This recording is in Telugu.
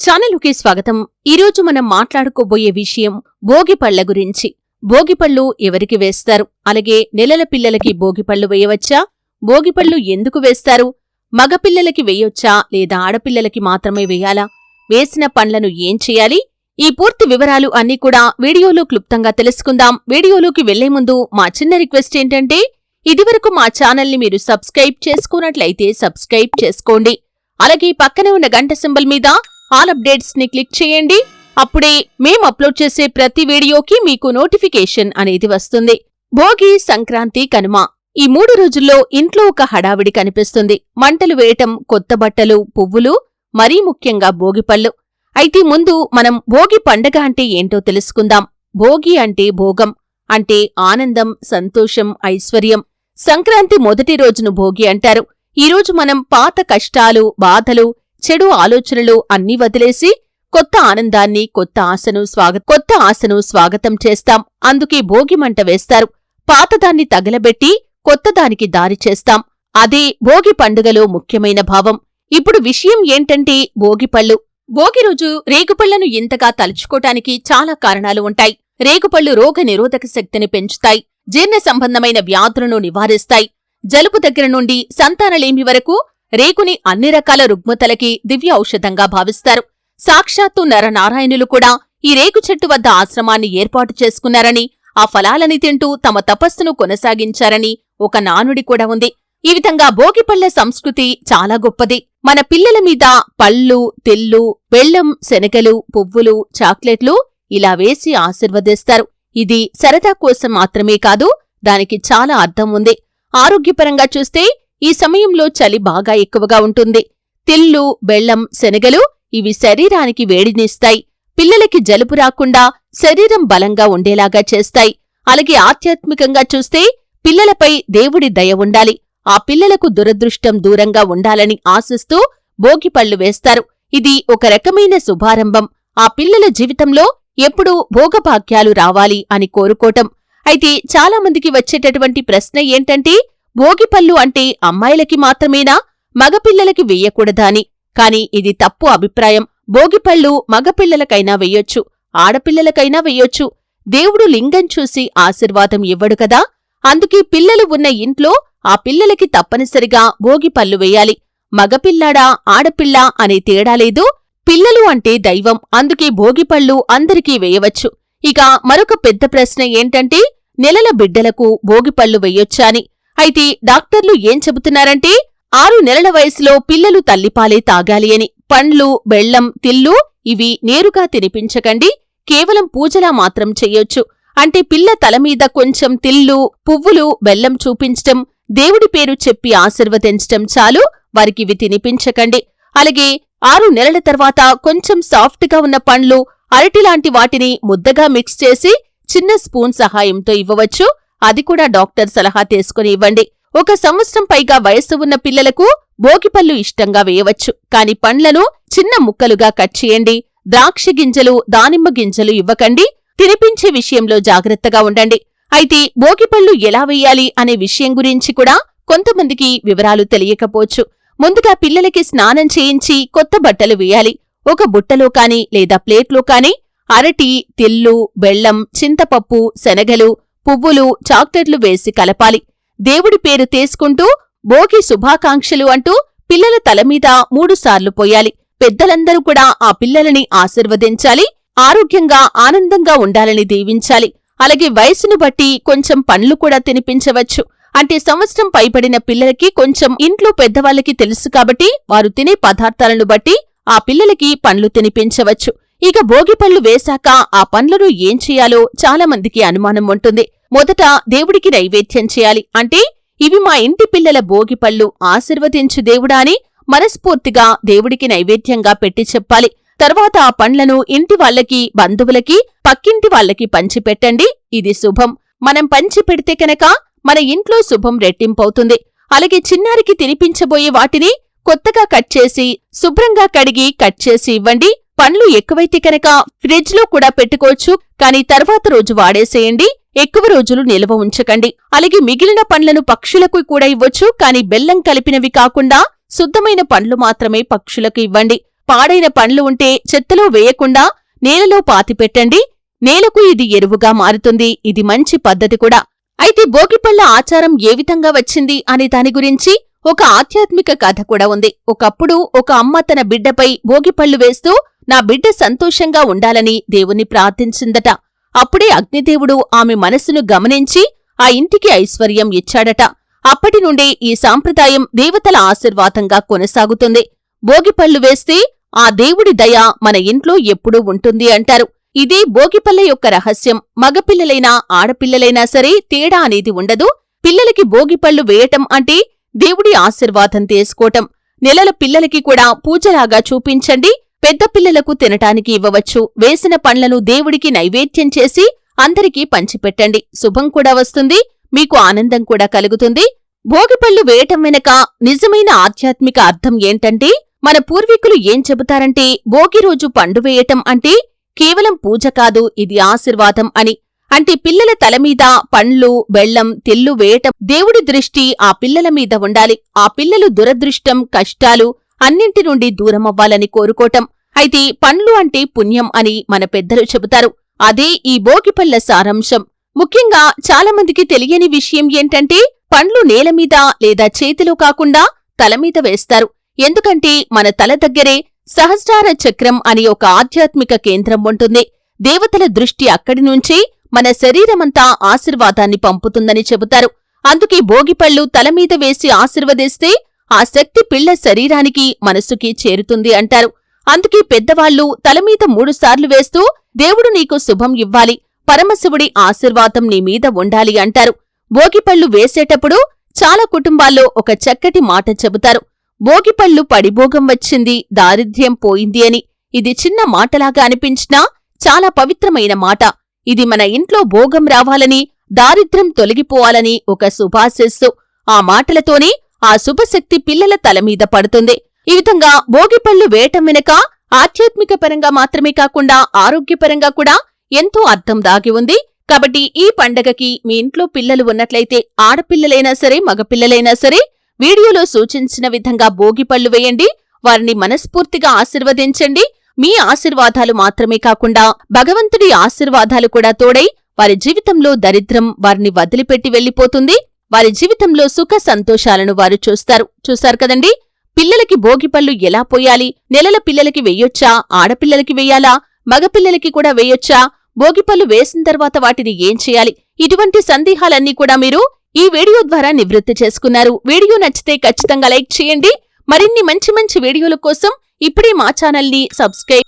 ఛానలుకి స్వాగతం. ఈరోజు మనం మాట్లాడుకోబోయే విషయం భోగిపళ్ళ గురించి. భోగిపళ్ళు ఎవరికి వేస్తారు? అలాగే నెలల పిల్లలకి భోగిపళ్ళు వేయవచ్చా? భోగిపళ్ళు ఎందుకు వేస్తారు? మగపిల్లలకి వేయొచ్చా? లేదా ఆడపిల్లలకి మాత్రమే వేయాలా? వేసిన పండ్లను ఏం చేయాలి? ఈ పూర్తి వివరాలు అన్నీ కూడా వీడియోలో క్లుప్తంగా తెలుసుకుందాం. వీడియోలోకి వెళ్ళే ముందు మా చిన్న రిక్వెస్ట్ ఏంటంటే ఇదివరకు మా ఛానల్ని మీరు సబ్స్క్రైబ్ చేసుకున్నట్లయితే సబ్స్క్రైబ్ చేసుకోండి. అలాగే పక్కనే ఉన్న గంట సింబల్ మీద ఆల్ అప్డేట్స్ని క్లిక్ చేయండి. అప్పుడే మేం అప్లోడ్ చేసే ప్రతి వీడియోకి మీకు నోటిఫికేషన్ అనేది వస్తుంది. భోగి సంక్రాంతి కనుమ. ఈ మూడు రోజుల్లో ఇంట్లో ఒక హడావిడి కనిపిస్తుంది. మంటలు వేయటం కొత్త బట్టలు పువ్వులు మరీ ముఖ్యంగా భోగిపళ్ళు అయితే ముందు మనం భోగి పండగ అంటే ఏంటో తెలుసుకుందాం. భోగి అంటే భోగం అంటే ఆనందం సంతోషం ఐశ్వర్యం. సంక్రాంతి మొదటి రోజును భోగి అంటారు. ఈరోజు మనం పాత కష్టాలు బాధలు చెడు ఆలోచనలు అన్నీ వదిలేసి కొత్త ఆనందాన్ని కొత్త ఆశను స్వాగత కొత్త ఆశను స్వాగతం చేస్తాం. అందుకే భోగిమంట వేస్తారు. పాతదాన్ని తగలబెట్టి కొత్తదానికి దారి చేస్తాం. అదే భోగి పండుగలో ముఖ్యమైన భావం. ఇప్పుడు విషయం ఏంటంటే భోగిపళ్ళు భోగి రోజు రేగుపళ్ళను ఇంతగా తలుచుకోటానికి చాలా కారణాలు ఉంటాయి. రేగుపళ్ళు రోగ నిరోధక శక్తిని పెంచుతాయి. జీర్ణ సంబంధమైన వ్యాధులను నివారిస్తాయి. జలుబు దగ్గర నుండి సంతానలేమి వరకు రేకుని అన్ని రకాల రుగ్మతలకి దివ్య ఔషధంగా భావిస్తారు. సాక్షాత్తు నరనారాయణులు కూడా ఈ రేకు చెట్టు వద్ద ఆశ్రమాన్ని ఏర్పాటు చేసుకున్నారని ఆ ఫలాలని తింటూ తమ తపస్సును కొనసాగించారని ఒక నానుడి కూడా ఉంది. ఈ విధంగా భోగిపళ్ళ సంస్కృతి చాలా గొప్పది. మన పిల్లల మీద పళ్ళు తెల్లు బెల్లం శనగలు పువ్వులు చాక్లెట్లు ఇలా వేసి ఆశీర్వదిస్తారు. ఇది సరదా కోసం మాత్రమే కాదు దానికి చాలా అర్థం ఉంది. ఆరోగ్యపరంగా చూస్తే ఈ సమయంలో చలి బాగా ఎక్కువగా ఉంటుంది. తిల్లు బెల్లం శనగలు ఇవి శరీరానికి వేడినిస్తాయి. పిల్లలకి జలుబు రాకుండా శరీరం బలంగా ఉండేలాగా చేస్తాయి. అలాగే ఆధ్యాత్మికంగా చూస్తే పిల్లలపై దేవుడి దయ ఉండాలి. ఆ పిల్లలకు దురదృష్టం దూరంగా ఉండాలని ఆశిస్తూ భోగిపళ్ళు వేస్తారు. ఇది ఒక రకమైన శుభారంభం. ఆ పిల్లల జీవితంలో ఎప్పుడూ భోగభాగ్యాలు రావాలి అని కోరుకోటం అయితే చాలామందికి వచ్చేటటువంటి ప్రశ్న ఏంటంటే భోగిపళ్ళు అంటే అమ్మాయిలకి మాత్రమేనా? మగపిల్లలకి వెయ్యకూడదాని కాని ఇది తప్పు అభిప్రాయం. భోగిపళ్ళు మగపిల్లలకైనా వెయ్యొచ్చు ఆడపిల్లలకైనా వెయ్యొచ్చు దేవుడు లింగం చూసి ఆశీర్వాదం ఇవ్వడు కదా? అందుకే పిల్లలు ఉన్న ఇంట్లో ఆ పిల్లలకి తప్పనిసరిగా భోగిపళ్ళు వేయాలి. మగపిల్లాడా ఆడపిల్ల అనే తేడా లేదు. పిల్లలు అంటే దైవం. అందుకే భోగిపళ్ళు అందరికీ వేయవచ్చు. ఇక మరొక పెద్ద ప్రశ్న ఏంటంటే నెలల బిడ్డలకు భోగిపళ్ళు వెయ్యొచ్చా అని. అయితే డాక్టర్లు ఏం చెబుతున్నారంటే ఆరు నెలల వయసులో పిల్లలు తల్లిపాలే తాగాలి అని. పండ్లు బెల్లం తిల్లు ఇవి నేరుగా తినిపించకండి. కేవలం పూజలా మాత్రం చెయ్యొచ్చు అంటే పిల్ల తలమీద కొంచెం తిల్లు పువ్వులు బెల్లం చూపించటం దేవుడి పేరు చెప్పి ఆశీర్వదించటం చాలు వారికివి తినిపించకండి. అలాగే ఆరు నెలల తర్వాత కొంచెం సాఫ్ట్గా ఉన్న పండ్లు అరటిలాంటి వాటిని ముద్దగా మిక్స్ చేసి చిన్న స్పూన్ సహాయంతో ఇవ్వవచ్చు. అది కూడా డాక్టర్ సలహా తీసుకుని ఇవ్వండి. ఒక సంవత్సరం పైగా వయస్సు ఉన్న పిల్లలకు భోగిపళ్ళు ఇష్టంగా వేయవచ్చు. కాని పండ్లను చిన్న ముక్కలుగా కట్ చేయండి. ద్రాక్ష గింజలు దానిమ్మ గింజలు ఇవ్వకండి. తినిపించే విషయంలో జాగ్రత్తగా ఉండండి. అయితే భోగిపళ్ళు ఎలా వేయాలి అనే విషయం గురించి కూడా కొంతమందికి వివరాలు తెలియకపోవచ్చు. ముందుగా పిల్లలకి స్నానం చేయించి కొత్త బట్టలు వేయాలి. ఒక బుట్టలో కాని లేదా ప్లేట్లో కాని అరటి తిల్లు బెల్లం చింతపప్పు శనగలు పువ్వులు చాక్లెట్లు వేసి కలపాలి. దేవుడి పేరు తీసుకుంటూ భోగి శుభాకాంక్షలు అంటూ పిల్లల తలమీద మూడుసార్లు పోయాలి. పెద్దలందరూ కూడా ఆ పిల్లలని ఆశీర్వదించాలి. ఆరోగ్యంగా ఆనందంగా ఉండాలని దీవించాలి. అలాగే వయసును బట్టి కొంచెం పండ్లు కూడా తినిపించవచ్చు. అంటే సంవత్సరం పైబడిన పిల్లలకి కొంచెం ఇంట్లో పెద్దవాళ్ళకి తెలుసు కాబట్టి వారు తినే పదార్థాలను బట్టి ఆ పిల్లలకి పండ్లు తినిపించవచ్చు. ఇక భోగి పళ్ళు వేశాక ఆ పండ్లను ఏం చేయాలో చాలామందికి అనుమానం ఉంటుంది. మొదట దేవుడికి నైవేద్యం చేయాలి. అంటే ఇవి మా ఇంటి పిల్లల భోగిపళ్ళు ఆశీర్వదించు దేవుడా అని మనస్ఫూర్తిగా దేవుడికి నైవేద్యంగా పెట్టి చెప్పాలి. తర్వాత ఆ పండ్లను ఇంటి వాళ్ళకి బంధువులకి పక్కింటి వాళ్ళకి పంచిపెట్టండి. ఇది శుభం. మనం పంచి పెడితే కనుక మన ఇంట్లో శుభం రెట్టింపవుతుంది. అలాగే చిన్నారికి తినిపించబోయే వాటిని కొత్తగా కట్ చేసి శుభ్రంగా కడిగి కట్ చేసి ఇవ్వండి. పండ్లు ఎక్కువైతే కనుక ఫ్రిడ్జ్లో కూడా పెట్టుకోవచ్చు. కానీ తర్వాత రోజు వాడేసేయండి. ఎక్కువ రోజులు నిల్వ ఉంచకండి. అలాగే మిగిలిన పండ్లను పక్షులకు కూడా ఇవ్వచ్చు. కానీ బెల్లం కలిపినవి కాకుండా శుద్ధమైన పండ్లు మాత్రమే పక్షులకు ఇవ్వండి. పాడైన పండ్లు ఉంటే చెత్తలో వేయకుండా నేలలో పాతిపెట్టండి నేలకు ఇది ఎరువుగా మారుతుంది. ఇది మంచి పద్ధతి కూడా. అయితే భోగిపళ్ళ ఆచారం ఏ విధంగా వచ్చింది అనే దాని గురించి ఒక ఆధ్యాత్మిక కథ కూడా ఉంది. ఒకప్పుడు ఒక అమ్మ తన బిడ్డపై భోగిపళ్ళు వేస్తూ నా బిడ్డ సంతోషంగా ఉండాలని దేవుణ్ణి ప్రార్థించిందట. అప్పుడే అగ్నిదేవుడు ఆమె మనస్సును గమనించి ఆ ఇంటికి ఐశ్వర్యం ఇచ్చాడట. అప్పటి నుండి ఈ సాంప్రదాయం దేవతల ఆశీర్వాదంగా కొనసాగుతుంది. భోగిపళ్ళు వేస్తే ఆ దేవుడి దయ మన ఇంట్లో ఎప్పుడూ ఉంటుంది అంటారు. ఇదే భోగిపల్ల యొక్క రహస్యం. మగపిల్లలైనా ఆడపిల్లలైనా సరే తేడా అనేది ఉండదు. పిల్లలకి భోగిపళ్ళు వేయటం అంటే దేవుడి ఆశీర్వాదం తీసుకోవటం. నెలల పిల్లలకి కూడా పూజలాగా చూపించండి. పెద్ద పిల్లలకు తినటానికి ఇవ్వవచ్చు. వేసిన పండ్లను దేవుడికి నైవేద్యం చేసి అందరికీ పంచిపెట్టండి. శుభం కూడా వస్తుంది. మీకు ఆనందం కూడా కలుగుతుంది. భోగిపళ్ళు వేయటం వెనక నిజమైన ఆధ్యాత్మిక అర్థం ఏంటంటే మన పూర్వీకులు ఏం చెబుతారంటే భోగి రోజు పండు వేయటం అంటే కేవలం పూజ కాదు ఇది ఆశీర్వాదం అని. అంటే పిల్లల తలమీద పండ్లు బెల్లం తెల్లు వేయటం దేవుడి దృష్టి ఆ పిల్లల మీద ఉండాలి. ఆ పిల్లలు దురదృష్టం కష్టాలు అన్నింటి నుండి దూరమవ్వాలని కోరుకోటం. అయితే పండ్లు అంటే పుణ్యం అని మన పెద్దలు చెబుతారు. అదే ఈ భోగిపళ్ళ సారాంశం. ముఖ్యంగా చాలామందికి తెలియని విషయం ఏంటంటే పండ్లు నేలమీద లేదా చేతిలో కాకుండా తలమీద వేస్తారు. ఎందుకంటే మన తల దగ్గరే సహస్రార చక్రం అని ఒక ఆధ్యాత్మిక కేంద్రం ఉంటుంది. దేవతల దృష్టి అక్కడి నుంచే మన శరీరమంతా ఆశీర్వాదాన్ని పంపుతుందని చెబుతారు. అందుకే భోగిపళ్ళు తలమీద వేసి ఆశీర్వదిస్తే ఆ శక్తి పిల్ల శరీరానికి మనస్సుకి చేరుతుంది అంటారు. అందుకే పెద్దవాళ్ళు తలమీద మూడుసార్లు వేస్తూ దేవుడు నీకు శుభం ఇవ్వాలి పరమశివుడి ఆశీర్వాదం నీమీద ఉండాలి అంటారు. భోగిపళ్ళు వేసేటప్పుడు చాలా కుటుంబాల్లో ఒక చక్కటి మాట చెబుతారు. భోగిపళ్ళు పడిభోగం వచ్చింది దారిద్ర్యం పోయింది అని. ఇది చిన్న మాటలాగా అనిపించినా చాలా పవిత్రమైన మాట. ఇది మన ఇంట్లో భోగం రావాలని దారిద్ర్యం తొలగిపోవాలని ఒక శుభాశిస్సు. ఆ మాటలతోనే ఆ శుభశక్తి పిల్లల తలమీద పడుతుంది. ఈ విధంగా భోగిపళ్ళు వేయటం వెనక ఆధ్యాత్మిక పరంగా మాత్రమే కాకుండా ఆరోగ్యపరంగా కూడా ఎంతో అర్థం దాగి ఉంది. కాబట్టి ఈ పండగకి మీ ఇంట్లో పిల్లలు ఉన్నట్లయితే ఆడపిల్లలైనా సరే మగపిల్లలైనా సరే వీడియోలో సూచించిన విధంగా భోగిపళ్ళు వేయండి. వారిని మనస్ఫూర్తిగా ఆశీర్వదించండి. మీ ఆశీర్వాదాలు మాత్రమే కాకుండా భగవంతుడి ఆశీర్వాదాలు కూడా తోడై వారి జీవితంలో దరిద్రం వారిని వదిలిపెట్టి వెళ్ళిపోతుంది వారి జీవితంలో సుఖ సంతోషాలను వారు చూస్తారు. చూశారు కదండి? పిల్లలకి భోగిపళ్ళు ఎలా పోయాలి? నెలల పిల్లలకి వెయ్యొచ్చా ఆడపిల్లలకి వెయ్యాలా మగపిల్లలకి కూడా వెయ్యొచ్చా భోగిపళ్ళు వేసిన తర్వాత వాటిని ఏం చేయాలి? ఇటువంటి సందేహాలన్నీ కూడా మీరు ఈ వీడియో ద్వారా నివృత్తి చేసుకున్నారు. వీడియో నచ్చితే ఖచ్చితంగా లైక్ చేయండి. మరిన్ని మంచి మంచి వీడియోల కోసం ఇప్పుడే మా ఛానల్ని సబ్స్క్రైబ్